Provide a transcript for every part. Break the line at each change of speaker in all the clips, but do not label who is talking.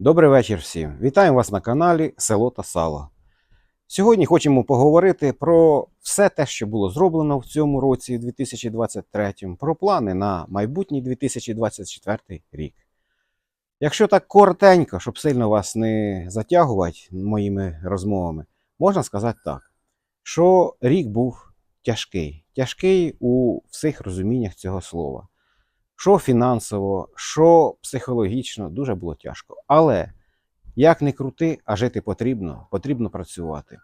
Добрий вечір всім. Вітаємо вас на каналі Село та Сало. Сьогодні хочемо поговорити про все те, що було зроблено в цьому році, 2023, про плани на майбутній 2024 рік. Якщо так коротенько, щоб сильно вас не затягувати моїми розмовами, можна сказати так, що рік був тяжкий. Тяжкий у всіх розуміннях цього слова що фінансово, що психологічно, дуже було тяжко. Але як не крути, а жити потрібно, потрібно працювати.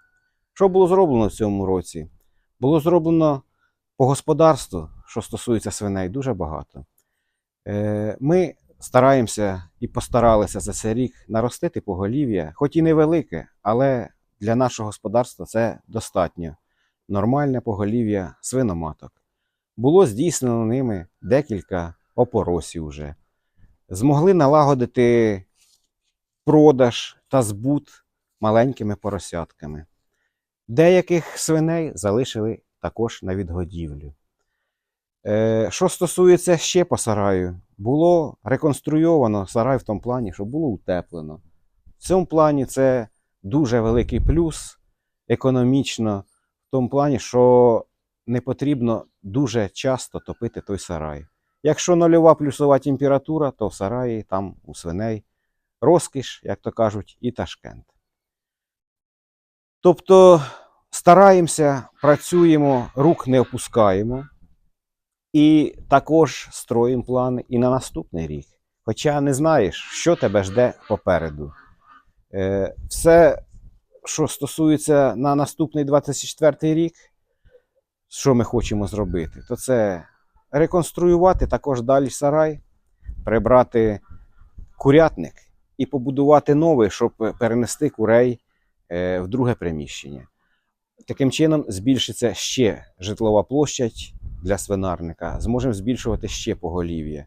Що було зроблено в цьому році? Було зроблено по господарству, що стосується свиней, дуже багато. Е, Ми стараємося і постаралися за цей рік наростити поголів'я, хоч і невелике, але для нашого господарства це достатньо. Нормальне поголів'я свиноматок. Було здійснено ними декілька опоросів вже. Змогли налагодити продаж та збут маленькими поросятками. Деяких свиней залишили також на відгодівлю. Е, Що стосується ще по сараю, було реконструйовано сарай в тому плані, що було утеплено. В цьому плані це дуже великий плюс економічно, в тому плані, що не потрібно дуже часто топити той сарай. Якщо нульова плюсова температура, то в сараї там у свиней розкіш, як то кажуть, і Ташкент. Тобто стараємося, працюємо, рук не опускаємо і також строїмо плани і на наступний рік. Хоча не знаєш, що тебе жде попереду. Е, Все, що стосується на наступний 24 рік, що ми хочемо зробити, то це реконструювати також далі сарай, прибрати курятник і побудувати новий, щоб перенести курей е, в друге приміщення. Таким чином збільшиться ще житлова площадь для свинарника, зможемо збільшувати ще поголів'я.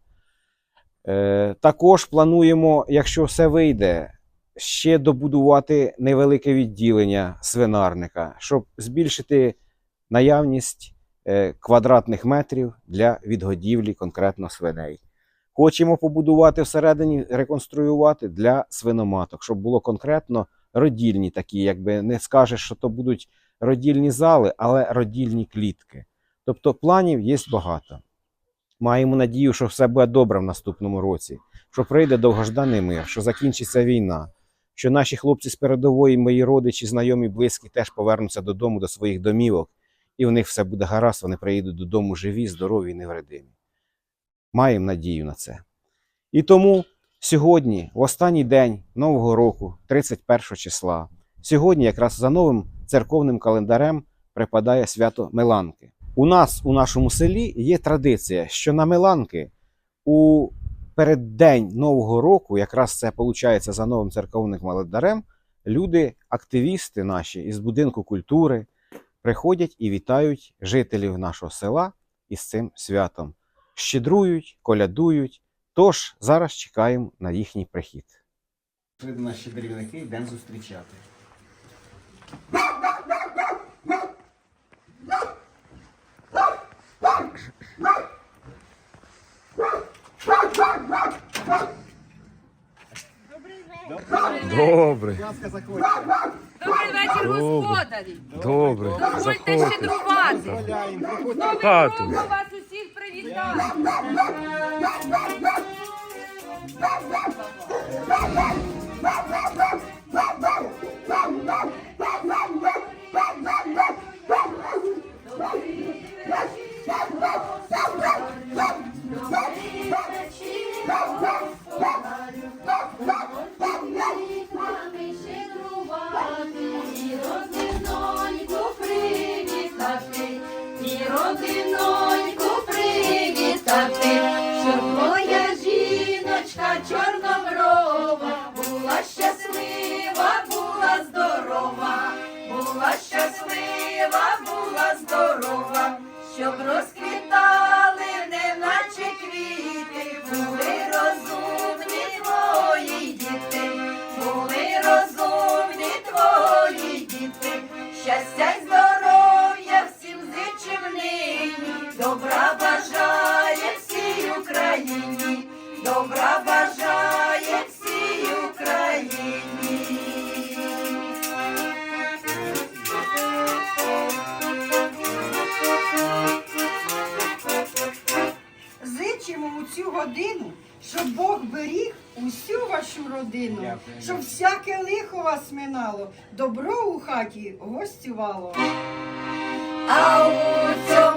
Е, Також плануємо, якщо все вийде, ще добудувати невелике відділення свинарника, щоб збільшити наявність квадратних метрів для відгодівлі конкретно свиней. Хочемо побудувати всередині, реконструювати для свиноматок, щоб було конкретно родільні такі, якби не скажеш, що то будуть родільні зали, але родільні клітки. Тобто планів є багато. Маємо надію, що все буде добре в наступному році, що прийде довгожданий мир, що закінчиться війна, що наші хлопці з передової, мої родичі, знайомі, близькі теж повернуться додому до своїх домівок, і в них все буде гаразд, вони приїдуть додому живі, здорові і невредимі. Маємо надію на це. І тому сьогодні, в останній день Нового року, 31 числа, сьогодні, якраз за новим церковним календарем, припадає свято Меланки. У нас у нашому селі є традиція, що на Меланки у переддень Нового року, якраз це виходить за новим церковним календарем, люди, активісти наші із будинку культури, приходять і вітають жителів нашого села із цим святом. Щедрують, колядують. Тож зараз чекаємо на їхній прихід. Ми до нас щедрівники йдемо зустрічати.
Добре,
Будь ласка, заходьте.
Добрий вечір, господарі.
добре.
Дозвольте
Заходьте.
щедрувати.
Проходьте.
Новим роком вас усіх привітаю.
щоб розкрити. годину, щоб Бог беріг усю
вашу родину,
Дякую.
щоб всяке лихо вас минало, добро у хаті гостювало.
А у цьому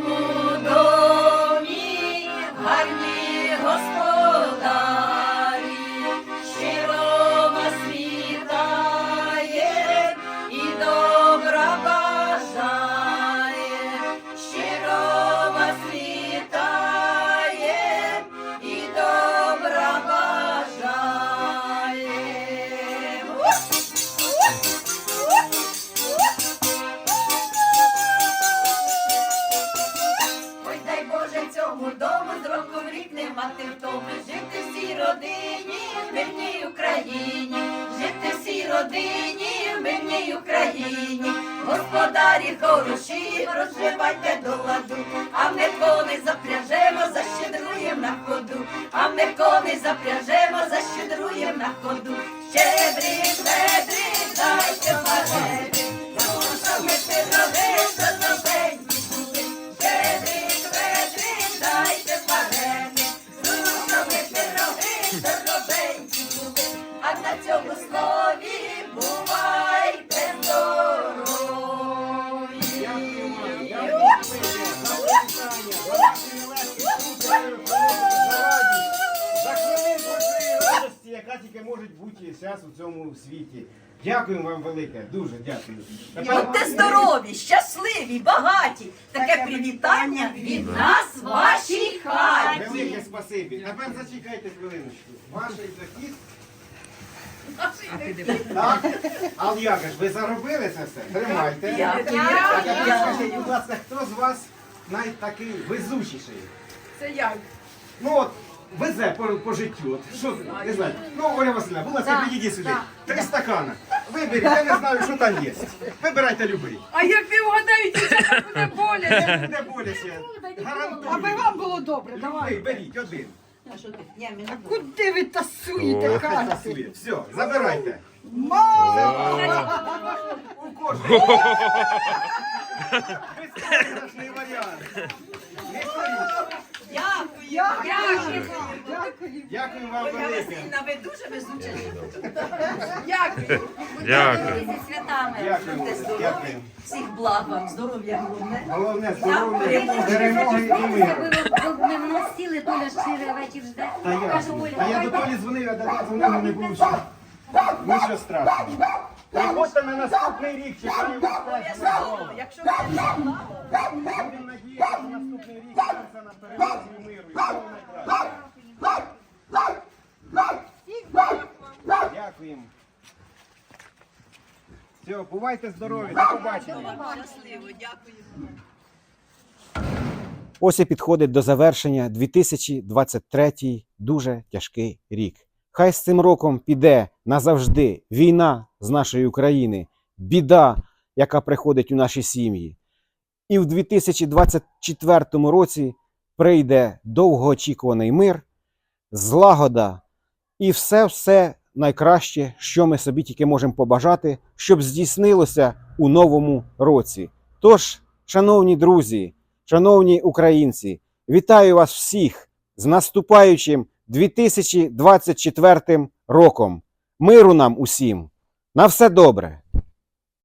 мати втоми, жити всій родині, в мирній Україні, жити всій родині, в мирній Україні, господарі хороші, проживайте до ладу, а ми кони запряжемо, защедруємо на ходу, а ми кони запряжемо, защедруємо на ходу. Слові бувайте здорові.
За хвилинку цієї радості, яка тільки може бути зараз у цьому світі. Дякуємо вам велике, дуже дякую.
Будьте здорові, щасливі, багаті. Таке привітання від нас вашій хаті.
Велике спасибі. Тепер зачекайте хвилиночку. Ваш захід. Так, але як ви заробили це все? Тримайте.
Дякую.
А скажіть, будь ласка, хто з вас найтакий везучіший?
Це як?
Ну от, везе по, по життю. От, що, не знаю. Ну, Оля Васильівна, будь ласка, підійдіть сюди. Три стакана. Виберіть, я не знаю, що там є. Вибирайте любий.
А як ви вгадаєте, це буде боляче?
Не буде боляче. Гарантую.
Аби вам було добре,
Любий,
давай.
беріть один.
А куди ви тасуєте карти?
Все, забирайте.
Мама!
У кожного. Безпрограшний варіант. Не Я
Дякую.
Дякую. Дякую.
Дякую вам
Ольга
велике.
Васильівна, ви дуже везуча.
Дякую.
Дякую.
Зі святами.
Дякую,
Будьте здорові.
дякую.
Всіх благ вам, здоров'я головне.
Головне здоров'я, перемоги і миру.
Ми в нас сіли, Толя щирий вечір жде.
Та я,
Каже, Оля,
я до
давай
Толі дзвонив, а до вас дзвонив, не було що. Нічого страшного. Приходьте на наступний рік, чекаємо вас теж на голову.
Якщо ви
Будемо надіятися, що наступний рік на перемозі і миру. І всього найкращого. Дякуємо. Все, бувайте здорові, до побачення.
щасливо, дякую.
Ось і підходить до завершення 2023 дуже тяжкий рік. Хай з цим роком піде назавжди війна з нашої України, біда, яка приходить у наші сім'ї. І в 2024 році прийде довгоочікуваний мир, злагода і все-все найкраще, що ми собі тільки можемо побажати, щоб здійснилося у новому році. Тож, шановні друзі, Шановні українці, вітаю вас всіх з наступаючим 2024 роком. Миру нам усім. На все добре!